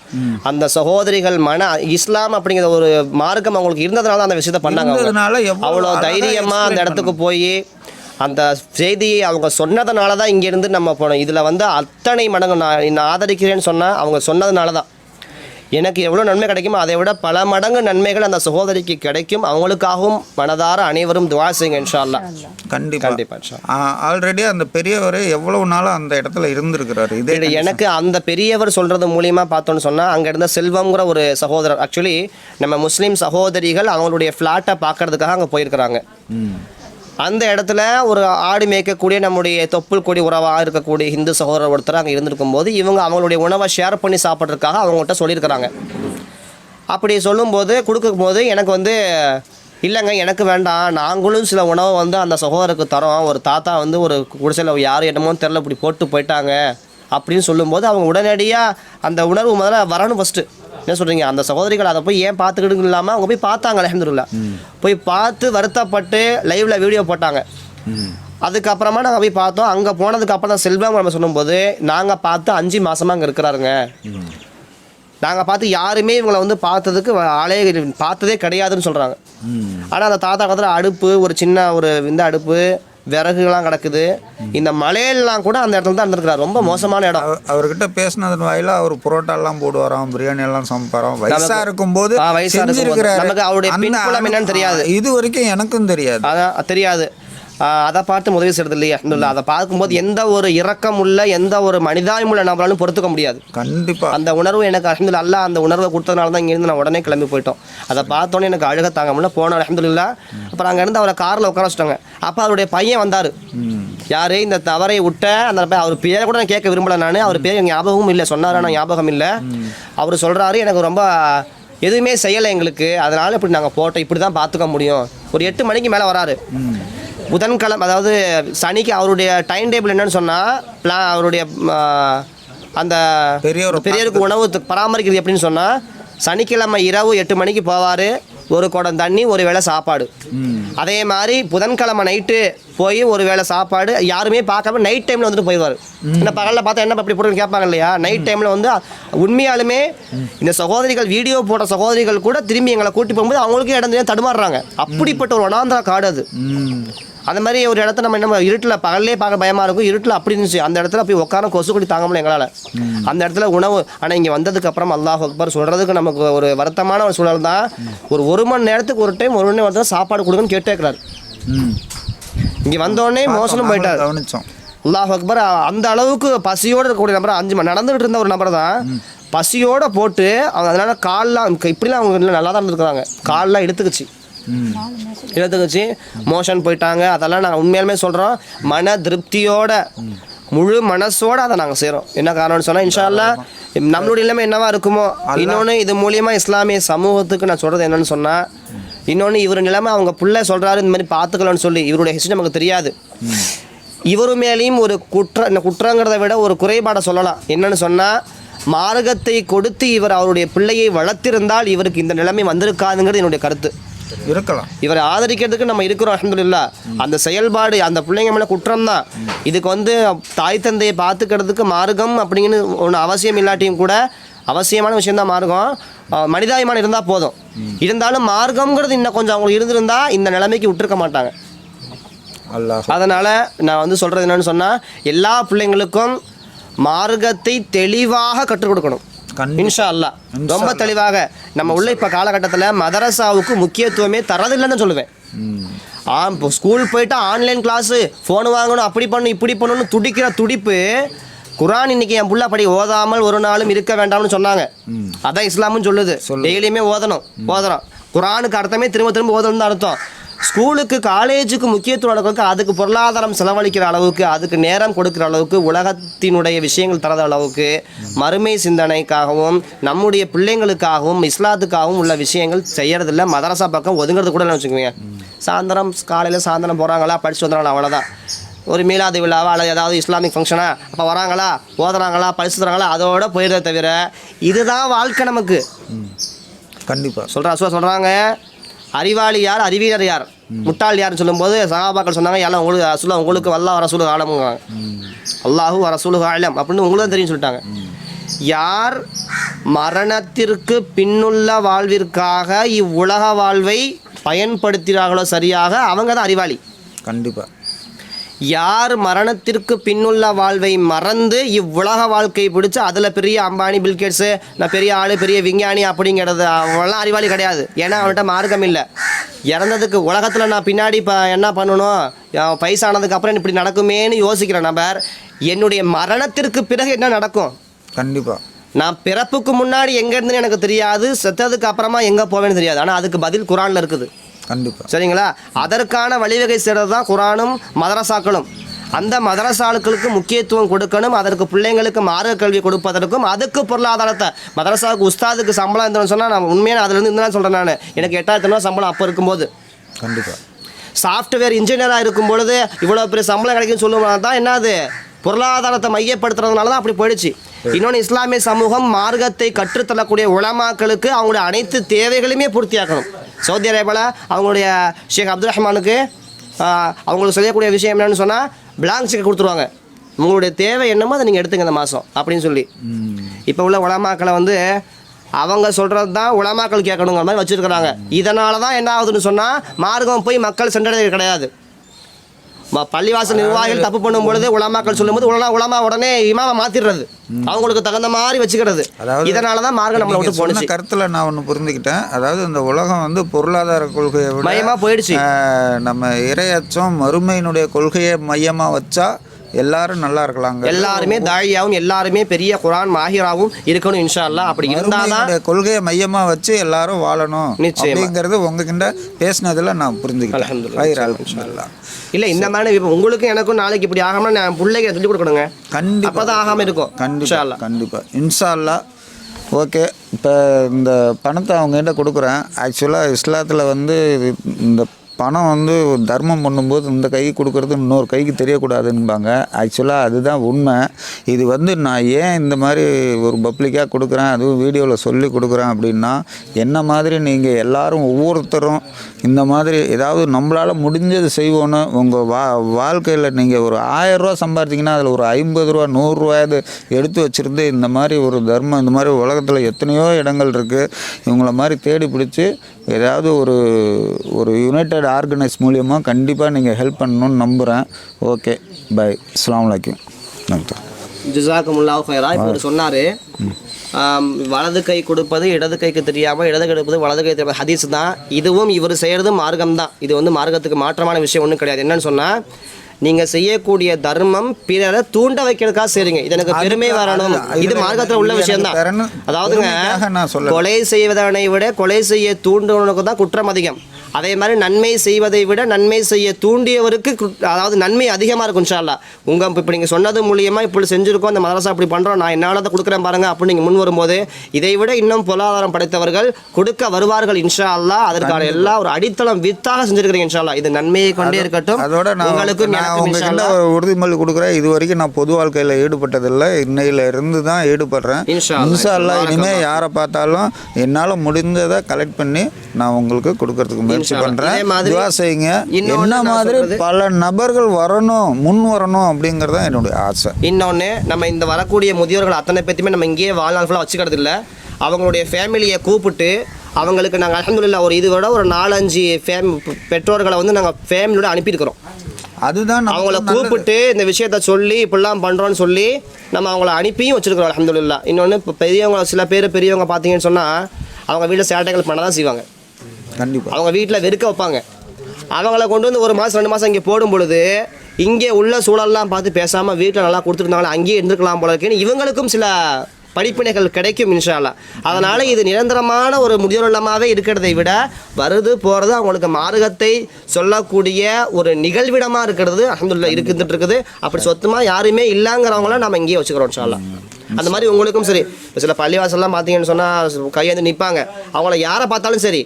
Speaker 1: அந்த சகோதரிகள் மன இஸ்லாம் அப்படிங்கிற ஒரு மார்க்கம் அவங்களுக்கு இருந்ததுனால தான் அந்த விஷயத்த பண்ணாங்க அவ்வளோ
Speaker 2: அழகா
Speaker 1: தைரியமா அந்த இடத்துக்கு போய் அந்த செய்தியை அவங்க சொன்னதுனால தான் இங்கேருந்து நம்ம போனோம். இதில் வந்து அத்தனை மடங்கு நான் நான் ஆதரிக்கிறேன்னு சொன்னால் அவங்க சொன்னதுனால தான் எனக்கு எவ்வளோ நன்மை கிடைக்குமோ அதை விட பல மடங்கு நன்மைகள் அந்த சகோதரிக்கு கிடைக்கும். அவங்களுக்காகவும் மனதார அனைவரும் துவா செய்யுங்க இன்ஷா அல்லாஹ்
Speaker 2: கண்டிப்பா.
Speaker 1: கண்டிப்பா இன்ஷா
Speaker 2: ஆல்ரெடி அந்த பெரியவர் எவ்வளவு நாள் அந்த இடத்துல இருந்திருக்கிறாரு. இதே
Speaker 1: எனக்கு அந்த பெரியவர் சொல்றது மூலியமா பார்த்தோன்னு சொன்னா அங்க இருந்த செல்வம்ங்கிற ஒரு சகோதரர் ஆக்சுவலி நம்ம முஸ்லீம் சகோதரிகள் அவங்களுடைய ஃப்ளாட்டை பார்க்கறதுக்காக அங்க போயிருக்கிறாங்க. அந்த இடத்துல ஒரு ஆடு மேய்க்கக்கூடிய நம்முடைய தொப்புள் கொடி உறவாக இருக்கக்கூடிய ஹிந்து சகோதரர் ஒருத்தர் அங்கே இருந்திருக்கும் போது இவங்க அவங்களுடைய உணவை ஷேர் பண்ணி சாப்பிட்றதுக்காக அவங்ககிட்ட சொல்லியிருக்கிறாங்க. அப்படி சொல்லும்போது கொடுக்கும் போது எனக்கு வந்து இல்லைங்க எனக்கு வேண்டாம். நாங்களும் சில உணவை வந்து அந்த சகோதரருக்கு தரோம். ஒரு தாத்தா வந்து ஒரு குடிசையில் யார் என்னமோ தெரில இப்படி போட்டு போயிட்டாங்க. அப்படின்னு சொல்லும்போது அவங்க உடனடியாக அந்த உணர்வு முதல்ல வரணும் ஃபஸ்ட்டு என்ன சொல்கிறீங்க அந்த சகோதரிகள் அதை போய் ஏன் பார்த்துக்கிட்டு இல்லாமல் அவங்க போய் பார்த்தாங்க அலமதுல்லா போய் பார்த்து வருத்தப்பட்டு லைவில் வீடியோ போட்டாங்க. அதுக்கப்புறமா நாங்கள் போய் பார்த்தோம். அங்கே போனதுக்கு அப்புறம் தான் செல்வம் நம்ம சொல்லும்போது நாங்கள் பார்த்து அஞ்சு மாசமா அங்கே இருக்கிறாருங்க. நாங்கள் பார்த்து யாருமே இவங்களை வந்து பார்த்ததுக்கு ஆளே பார்த்ததே கிடையாதுன்னு சொல்கிறாங்க ஆனால் அந்த தாத்தா காலத்தில் அடுப்பு ஒரு சின்ன ஒரு இந்த அடுப்பு விறகுலாம் கிடக்குது. இந்த மலையெல்லாம் கூட அந்த இடத்துல தான் இருந்திருக்கிறார் ரொம்ப மோசமான இடம்.
Speaker 2: அவ- அவர்கிட்ட பேசினதன் வாயில அவர் புரோட்டா எல்லாம் போடுவாராம் பிரியாணி எல்லாம் சமைப்பாராம். வயசா இருக்கும்போது
Speaker 1: வயசா.
Speaker 2: செஞ்சிருக்கிறாரு.
Speaker 1: நமக்கு அவருடைய பின்புலம் என்னன்னு தெரியாது.
Speaker 2: இது வரைக்கும் எனக்கும் தெரியாது.
Speaker 1: அதான் தெரியாது. அதை பார்த்து உதவி செய்யறது இல்லையா. இல்லை. அதை பார்க்கும்போது எந்த ஒரு இரக்கம் உள்ள எந்த ஒரு மனிதாயமுள்ள நபராலும் பொறுத்துக்க முடியாது.
Speaker 2: கண்டிப்பா.
Speaker 1: அந்த உணர்வு எனக்கு அஹமதுல்லா அல்லாஹ் அந்த உணர்வை கொடுத்ததுனால தான் இங்கேருந்து நான் உடனே கிளம்பி போயிட்டோம். அதை பார்த்தோன்னே எனக்கு அழுக தாங்க முடியல. போனோம் அலமதுல்லா அப்புறம் அங்கேருந்து அவரை காரில் உட்கார வச்சிட்டாங்க. அப்போ அவருடைய பையன் வந்தார். யார் இந்த தவறை விட்ட அந்த அவர் பேரை கூட நான் கேட்க விரும்பல நான். அவர் பேர் ஞாபகமும் இல்லை. சொன்னாரா நான் ஞாபகம் இல்லை. அவர் சொல்கிறாரு எனக்கு ரொம்ப எதுவுமே செய்யலை எங்களுக்கு. அதனால் இப்படி நாங்கள் போட்டோம். இப்படி தான் பார்த்துக்க முடியும். ஒரு எட்டு மணிக்கு மேலே வராரு. புதன்கிழமை அதாவது சனிக்கு அவருடைய டைம் டேபிள் என்னன்னு சொன்னால் பிளா அவருடைய அந்த
Speaker 2: பெரியவர்
Speaker 1: பெரியவருக்கு உணவு பராமரிக்கிறது எப்படின்னு சொன்னால் சனிக்கிழமை இரவு எட்டு மணிக்கு போவார் ஒரு குடம் தண்ணி ஒரு வேளை சாப்பாடு. அதே மாதிரி புதன்கிழமை நைட்டு போய் ஒரு வேளை சாப்பாடு யாருமே பார்க்காம நைட் டைமில் வந்துட்டு போயிடுவார். என்ன பகலில் பார்த்தா என்ன அப்படி போட்டு கேட்பாங்க இல்லையா? நைட் டைமில் வந்து உண்மையாலுமே இந்த சகோதரிகள் வீடியோ போட்ட சகோதரிகள் கூட திரும்பி எங்களை கூட்டி போகும்போது அவங்களுக்கே இடம் தடுமாறுறாங்க. அப்படிப்பட்ட ஒரு வனாந்திர காடு அது. அந்த மாதிரி ஒரு இடத்த நம்ம என்ன இருட்டில் பகல்லே பார்க்க பயமாக இருக்கும் இருட்டில் அப்படி இருந்துச்சு. அந்த இடத்துல போய் உட்கார கொசு கொடி தாங்க முடியல எங்களால் அந்த இடத்துல உணவு ஆனால் இங்கே வந்ததுக்கு அப்புறம் அல்லாஹ் அக்பர் சொல்கிறதுக்கு நமக்கு ஒரு வருத்தமான ஒரு சூழல் தான். ஒரு ஒரு மணி நேரத்துக்கு ஒரு டைம் ஒரு மணி நேரத்தில் சாப்பாடு கொடுங்கன்னு கேட்டேக்கிறார். இங்கே வந்தோடனே மோசனும் போயிட்டார்.
Speaker 2: கவனிச்சோம்.
Speaker 1: அல்லாஹ் அக்பர் அந்த அளவுக்கு பசியோடு இருக்கக்கூடிய நபர் அஞ்சு மணி நடந்துகிட்டு இருந்த ஒரு நபர் தான் பசியோட போட்டு அவங்க அதனால கால்லாம் இப்படிலாம் அவங்க நல்லா தான் இருந்திருக்காங்க கால்லாம் எடுத்துக்கிச்சு
Speaker 2: ம்.
Speaker 1: இழுத்துக்குச்சு மோஷன் போயிட்டாங்க. அதெல்லாம் நாங்கள் உண்மையாலுமே சொல்கிறோம் மன திருப்தியோட முழு மனசோட அதை நாங்கள் செய்கிறோம் என்ன காரணம்னு சொன்னால் இன்ஷால்லா நம்மளுடைய நிலைமை என்னவா இருக்குமோ இன்னொன்று இது மூலியமாக இஸ்லாமிய சமூகத்துக்கு நான் சொல்கிறது என்னன்னு சொன்னால் இன்னொன்று இவர் நிலைமை அவங்க பிள்ளை சொல்கிறாரு இந்த மாதிரி பார்த்துக்கலாம்னு சொல்லி இவருடைய ஹிஸ்ட்ரி நமக்கு தெரியாது. இவர் மேலேயும் ஒரு குற்ற குற்றங்கிறத விட ஒரு குறைபாடை சொல்லலாம். என்னன்னு சொன்னால் மார்க்கத்தை கொடுத்து இவர் அவருடைய பிள்ளையை வளர்த்திருந்தால் இவருக்கு இந்த நிலைமை வந்திருக்காதுங்கிறது என்னுடைய கருத்து.
Speaker 2: இருக்கலாம்.
Speaker 1: இவரை ஆதரிக்கிறதுக்கு நம்ம இருக்கிறோம் அல்ஹம்துலில்லாஹ். அந்த செயல்பாடு அந்த பிள்ளைங்க மேலே குற்றம் தான் இதுக்கு வந்து தாய் தந்தையை பார்த்துக்கிறதுக்கு மார்க்கம் அப்படிங்கன்னு ஒன்று அவசியம் இல்லாட்டியும் கூட அவசியமான விஷயம்தான் மார்க்கம். அஹ் மனிதாபிமானம் இருந்தால் போதும். இருந்தாலும் மார்க்கம்ங்கிறது இன்னும் கொஞ்சம் அவங்களுக்கு இருந்திருந்தா இந்த நிலைமைக்கு விட்டுருக்க மாட்டாங்க. அதனால் நான் வந்து சொல்கிறது என்னன்னு சொன்னால் எல்லா பிள்ளைங்களுக்கும் மார்க்கத்தை தெளிவாக கற்றுக் கொடுக்கணும். இன்ஷா அல்லாஹ் ரொம்ப தெளிவாக நம்ம உள்ள இப்போ காலகட்டத்தில் மதரசாவுக்கு முக்கியத்துவமே தரதில்லைன்னு சொல்லுவேன். ஆ இப்போ ஸ்கூல் போயிட்டா ஆன்லைன் கிளாஸு ஃபோன் வாங்கணும் அப்படி பண்ணணும் இப்படி பண்ணணும்னு துடிக்கிற துடிப்பு குரான் இன்னைக்கு என் புள்ள படி ஓதாமல் ஒரு நாளும் இருக்க வேண்டாம்னு சொன்னாங்க. அதான் இஸ்லாமும் சொல்லுது. டெய்லியுமே ஓதணும் ஓதுறோம் குரானுக்கு அர்த்தமே திரும்ப திரும்ப ஓதணும் தான் அர்த்தம். ஸ்கூலுக்கு காலேஜுக்கு முக்கியத்துவம் அளவுக்கு அதுக்கு பொருளாதாரம் செலவழிக்கிற அளவுக்கு அதுக்கு நேரம் கொடுக்குற அளவுக்கு உலகத்தினுடைய விஷயங்கள் தராத அளவுக்கு மறுமை சிந்தனைக்காகவும் நம்முடைய பிள்ளைங்களுக்காகவும் இஸ்லாத்துக்காகவும் உள்ள விஷயங்கள் செய்யறதில்ல. மதரசா பக்கம் ஒதுங்கிறது கூட வச்சுக்கோங்க. சாயந்தரம் காலையில் சாயந்தரம் போகிறாங்களா படிச்சு வந்துடுறாங்களா அவ்வளோதான் ஒரு மீலாது விழாவா அல்லது ஏதாவது இஸ்லாமிக் ஃபங்க்ஷனா அப்போ வராங்களா ஓதுறாங்களா படிச்சு தராங்களா அதோட போயிடுறத தவிர இதுதான் வாழ்க்கை நமக்கு.
Speaker 2: கண்டிப்பா.
Speaker 1: சொல்கிறா சொல்கிறாங்க அறிவாளி யார்? அறிவியர் யார்? முட்டாள் யாருன்னு சொல்லும்போது சகாபாக்கள் சொன்னாங்க எல்லாம் உங்களுக்கு ரசூலா உங்களுக்கு வல்லா ரசூலு ஆலமுங்க அல்லாஹு ரசூலு ஆலம். அப்படின்னு உங்களுக்கு தான் தெரியும் சொல்லிட்டாங்க. யார் மரணத்திற்கு பின்னுள்ள வாழ்விற்காக இவ்வுலக வாழ்வை பயன்படுத்துகிறார்களோ சரியாக அவங்க தான் அறிவாளி.
Speaker 2: கண்டிப்பாக
Speaker 1: யார் மரணத்திற்கு பின்னுள்ள வாழ்வை மறந்து இவ்வுலக வாழ்க்கை பிடிச்சு அதில் பெரிய அம்பானி பில்கேட்ஸு நான் பெரிய ஆள் பெரிய விஞ்ஞானி அப்படிங்கிறது அவங்களாம் அறிவாளி கிடையாது. ஏன்னா அவன்கிட்ட மார்க்கம் இல்லை. இறந்ததுக்கு உலகத்தில் நான் பின்னாடி இப்போ என்ன பண்ணணும்? என் வயசானதுக்கு அப்புறம் இப்படி நடக்குமேன்னு யோசிக்கிற நபர் என்னுடைய மரணத்திற்கு பிறகு என்ன நடக்கும்?
Speaker 2: கண்டிப்பாக
Speaker 1: நான் பிறப்புக்கு முன்னாடி எங்கே இருந்துன்னு எனக்கு தெரியாது. செத்ததுக்கு அப்புறமா எங்கே போவேன்னு தெரியாது. ஆனால் அதுக்கு பதில் குரானில் இருக்குது.
Speaker 2: கண்டிப்பாக
Speaker 1: சரிங்களா? அதற்கான வழிவகை செய்கிறது தான் குரானும் மதரசாக்களும். அந்த மதரசாக்களுக்கு முக்கியத்துவம் கொடுக்கணும் அதற்கு பிள்ளைங்களுக்கு மார்க்க கல்வி கொடுப்பதற்கும் அதுக்கு பொருளாதாரத்தை. மதரசாவுக்கு உஸ்தாதுக்கு சம்பளம் இருந்தோம்னு சொன்னால் நான் உண்மையான அதுலேருந்து இருந்தாலும் சொல்கிறேன் நான். எனக்கு எட்டாயிரத்தி ரூபா சம்பளம் அப்போ இருக்கும்போது.
Speaker 2: கண்டிப்பாக
Speaker 1: சாஃப்ட்வேர் இன்ஜினியராக இருக்கும் பொழுது இவ்வளோ பெரிய சம்பளம் கிடைக்கும்னு சொல்லுவாங்க தான் என்னது? பொருளாதாரத்தை மையப்படுத்துறதுனால தான் அப்படி போயிடுச்சு. இன்னொன்று இஸ்லாமிய சமூகம் மார்க்கத்தை கற்றுத்தரக்கூடிய உலமாக்களுக்கு அவங்களுடைய அனைத்து தேவைகளையுமே பூர்த்தியாக்கணும். சவுதி அரேபியாவில் அவங்களுடைய ஷேக் அப்துல் ரஹ்மானுக்கு அவங்களுக்கு சொல்லக்கூடிய விஷயம் என்னன்னு சொன்னால் பிளாங்க் செக் கொடுத்துருவாங்க. உங்களுடைய தேவை என்னமோ அதை நீங்கள் எடுத்துங்க இந்த மாதம் அப்படின்னு சொல்லி. இப்போ உள்ள உலமாக்களை வந்து அவங்க சொல்கிறது தான் உலமாக்கள் கேட்கணுங்கிற மாதிரி வச்சுருக்கிறாங்க. இதனால தான் என்ன ஆகுதுன்னு சொன்னால் மார்க்கம் போய் மக்கள் சென்றடைவது கிடையாது. பள்ளிவாசல் நிர்வாகிகள் தப்பு பண்ணும் பொழுது உலமாக்கள் சொல்லும்போது உலமா உலமா உடனே இமாம மாத்திடுறது. அவங்களுக்கு தகுந்த மாதிரி வச்சுக்கிறது. இதனால தான் மார்க்கம் நம்மளை விட்டு போணுச்சு.
Speaker 2: கருத்துல நான் ஒன்று புரிஞ்சுக்கிட்டேன். அதாவது இந்த உலகம் வந்து பொருளாதார கொள்கையை விட
Speaker 1: மையமா போயிடுச்சு.
Speaker 2: நம்ம இரையச்சம் மறுமையினுடைய கொள்கையை மையமா வச்சா எல்லாரும் நல்லா இருக்கலாங்க.
Speaker 1: எல்லாருமே தாழியாவும் எல்லாருமே பெரிய குரான் மாஹிராவும் இருக்கணும் இன்ஷா அல்லாஹ் அப்படி இருந்தாதான்
Speaker 2: கொள்கையை மையமா வச்சு எல்லாரும் வாழணும்.
Speaker 1: நிச்சயமா.
Speaker 2: அப்படிங்கிறது உங்ககிட்ட பேசினதுல நான் புரிஞ்சுக்கிட்டேன்.
Speaker 1: இல்லை இந்த மாதிரி இப்போ உங்களுக்கும் எனக்கும் நாளைக்கு இப்படி ஆகாம நான் பிள்ளைங்க சொல்லிக் கொடுக்கணுங்க.
Speaker 2: கண்டிப்பா.
Speaker 1: அப்பதான் ஆகாம இருக்கும்.
Speaker 2: கண்டிப்பா கண்டிப்பா. இன்ஷா அல்லாஹ் ஓகே. இப்போ இந்த பணத்தை அவங்ககிட்ட கொடுக்குறேன். ஆக்சுவலாக இஸ்லாத்தில் வந்து இந்த பணம் வந்து தர்மம் பண்ணும்போது இந்த கைக்கு கொடுக்கறது இன்னொரு கைக்கு தெரியக்கூடாதுன்பாங்க. ஆக்சுவலாக அதுதான் உண்மை. இது வந்து நான் ஏன் இந்த மாதிரி ஒரு பப்ளிக்காக கொடுக்குறேன்? அதுவும் வீடியோவில் சொல்லி கொடுக்குறேன் அப்படின்னா என்ன மாதிரி நீங்கள் எல்லாரும் ஒவ்வொருத்தரும் இந்த மாதிரி ஏதாவது நம்மளால் முடிஞ்சது செய்வோன்னு உங்கள் வா வாழ்க்கையில் நீங்கள் ஒரு ஆயரூவா சம்பாதிச்சிங்கன்னா அதில் ஒரு ஐம்பது ரூபா நூறுரூவாயாவது எடுத்து வச்சுருந்து இந்த மாதிரி ஒரு தர்மம் இந்த மாதிரி உலகத்தில் எத்தனையோ இடங்கள் இருக்குது இவங்கள மாதிரி தேடி பிடிச்சி ஏதாவது ஒரு ஒரு யுனைடெட் ஆர்கனைஸ் மூலியமாக கண்டிப்பாக நீங்கள் ஹெல்ப் பண்ணணும்னு நம்புகிறேன் ஓகே பை அஸ்லாம் அலைக்கும் நன்றி.
Speaker 1: ஜிசாக்குமுல்லா ஹைரா இப்போ இவர் சொன்னார் வலது கை கொடுப்பது இடது கைக்கு தெரியாமல் இடது கை கொடுப்பது வலது கை தெரியாமல் ஹதீஸ் தான். இதுவும் இவர் செய்கிறது மார்க்கம் தான் இது வந்து மார்க்கத்துக்கு மாற்றமான விஷயம் ஒன்றும் கிடையாது. என்னென்னு சொன்னால் நீங்கள் செய்யக்கூடிய தர்மம் பிறரை தூண்ட வைக்கிறதுக்காக செய்றீங்க இது எனக்கு பெருமை வரணும் இது மார்க்கத்தில் உள்ள விஷயம் தான்
Speaker 2: பெறணும்.
Speaker 1: அதாவதுங்க. கொலை செய்வதனை விட கொலை செய்ய தூண்டுவனுக்கு தான் குற்றம் அதிகம் அதே மாதிரி நன்மை செய்வதை விட நன்மை செய்ய தூண்டியவருக்கு அதாவது நன்மை அதிகமாக இருக்கும் இன்ஷால்லா உங்கள் இப்போ நீங்கள் சொன்னது மூலியமாக இப்படி செஞ்சுருக்கோம் அந்த மதரசா அப்படி பண்ணுறோம் நான் என்னால் கொடுக்குறேன் பாருங்க அப்படின்னு நீங்கள் முன் வரும்போது இதை விட இன்னும் பொருளாதாரம் படைத்தவர்கள் கொடுக்க வருவார்கள் இன்ஷா அல்லாஹ் அதற்கான எல்லா ஒரு அடித்தளம் வித்தாக செஞ்சிருக்கிறீங்க இன்ஷா இது நன்மையை கொண்டே இருக்கட்டும்
Speaker 2: அதோட நான்
Speaker 1: உங்களுக்கும்
Speaker 2: நான் உங்ககிட்ட ஒரு உறுதிமொழி கொடுக்குறேன். இது வரைக்கும் நான் பொது வாழ்க்கையில் ஈடுபட்டதில்லை. இன்னையில இருந்து தான் ஈடுபடுறேன்.
Speaker 1: இன்ஷா அல்லாஹ்.
Speaker 2: இன்ஷா அல்லாஹ் இனிமே யாரை பார்த்தாலும் என்னால் முடிஞ்சதை கலெக்ட் பண்ணி நான் உங்களுக்கு கொடுக்கறதுக்கு முயற்சி. பண்ணுறேன் துவா செய்யுங்க. என்ன மாதிரி பல நபர்கள் வரணும் முன் வரணும் அப்படிங்கிறது தான் என்னுடைய ஆசை.
Speaker 1: இன்னொன்று நம்ம இந்த வரக்கூடிய முதியோர்கள் அத்தனை பேர்த்தையுமே நம்ம இங்கேயே வாழ்நாள் ஃபுல்லாக வச்சுக்கிறது இல்லை அவங்களுடைய ஃபேமிலியை கூப்பிட்டு அவங்களுக்கு நாங்கள் அல்ஹம்துலில்லாஹ் ஒரு இது விட ஒரு நாலஞ்சு ஃபேம் பெற்றோர்களை வந்து நாங்கள் ஃபேமிலியோட அனுப்பியிருக்கிறோம்.
Speaker 2: அதுதான்
Speaker 1: அவங்கள. கூப்பிட்டு இந்த விஷயத்த சொல்லி இப்படிலாம் பண்ணுறோன்னு சொல்லி நம்ம அவங்கள அனுப்பியும் வச்சிருக்கிறோம் அல்ஹம்துலில்லாஹ் இன்னொன்று இப்போ பெரியவங்க சில பேர் பெரியவங்க பார்த்தீங்கன்னு சொன்னால் அவங்க வீட்டில் சேட்டைகள் பண்ண தான் செய்வாங்க.
Speaker 2: கண்டிப்பாக
Speaker 1: அவங்க வீட்டில் வெறுக்க வைப்பாங்க. அவங்கள கொண்டு வந்து ஒரு மாதம் ரெண்டு மாதம் இங்கே போடும் பொழுது இங்கே உள்ள சூழல்லாம் பார்த்து பேசாமல் வீட்டில் நல்லா கொடுத்துருந்தாங்களா அங்கேயே இருந்திருக்கலாம் போல இருக்குன்னு இவங்களுக்கும் சில படிப்பினைகள் கிடைக்கும் இன்ஷா அதனால் இது நிரந்தரமான ஒரு முதியோர் இல்லமாகவே இருக்கிறதை விட வருது போகிறது அவங்களுக்கு மார்க்கத்தை சொல்லக்கூடிய ஒரு நிகழ்விடமாக இருக்கிறது அல்ஹம்துலில்லாஹ் இருக்குதுட்டு இருக்குது அப்படி சொத்தமாக யாருமே இல்லைங்கிறவங்கள நம்ம இங்கேயே வச்சுக்கிறோம் இன்ஷா அந்த மாதிரி உங்களுக்கும் சரி. சில பள்ளிவாசல்லாம் பார்த்தீங்கன்னு சொன்னால் கையேந்து நிற்பாங்க அவங்கள யாரை பார்த்தாலும் சரி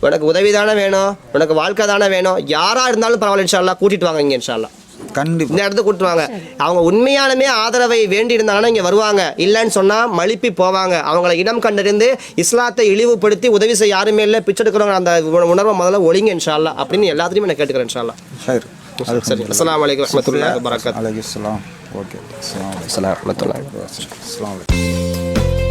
Speaker 1: உனக்கு உதவி தானே வேணும்? உனக்கு வாழ்க்கை தானே வேணும்? யாராக இருந்தாலும் பரவாயில்ல இன்ஷா அல்லாஹ் கூட்டிட்டு வாங்க இங்கே இன்ஷா அல்லாஹ்
Speaker 2: கண்டிப்பா.
Speaker 1: இந்த இடத்துக்கு கூட்டுவாங்க அவங்க உண்மையாலுமே ஆதரவை வேண்டி இருந்தாங்கன்னா இங்கே வருவாங்க. இல்லைன்னு சொன்னால் மழுப்பி போவாங்க. அவங்கள இனம் கண்டறிந்து இஸ்லாத்தை இழிவுபடுத்தி உதவி செய்ய யாருமே இல்லை. பிச்சை எடுக்கிறவங்க அந்த உண- உணர்வை முதல்ல ஒழிங்க இன்ஷால்லா அப்படின்னு எல்லாத்தையுமே நான் கேட்டுக்கிறேன் இன்ஷால்லா
Speaker 2: சரி.
Speaker 1: அலைக்கும் வரஹ்மத்துல்லாஹி வபரகாத்துஹு
Speaker 2: அலைஹி ஸலாம் ஓகே. அஸ்ஸலாமு அலைக்கும்.
Speaker 1: அஸ்ஸலாமு அலைக்கும்
Speaker 2: அஸ்ஸலாமு அலைக்கும்.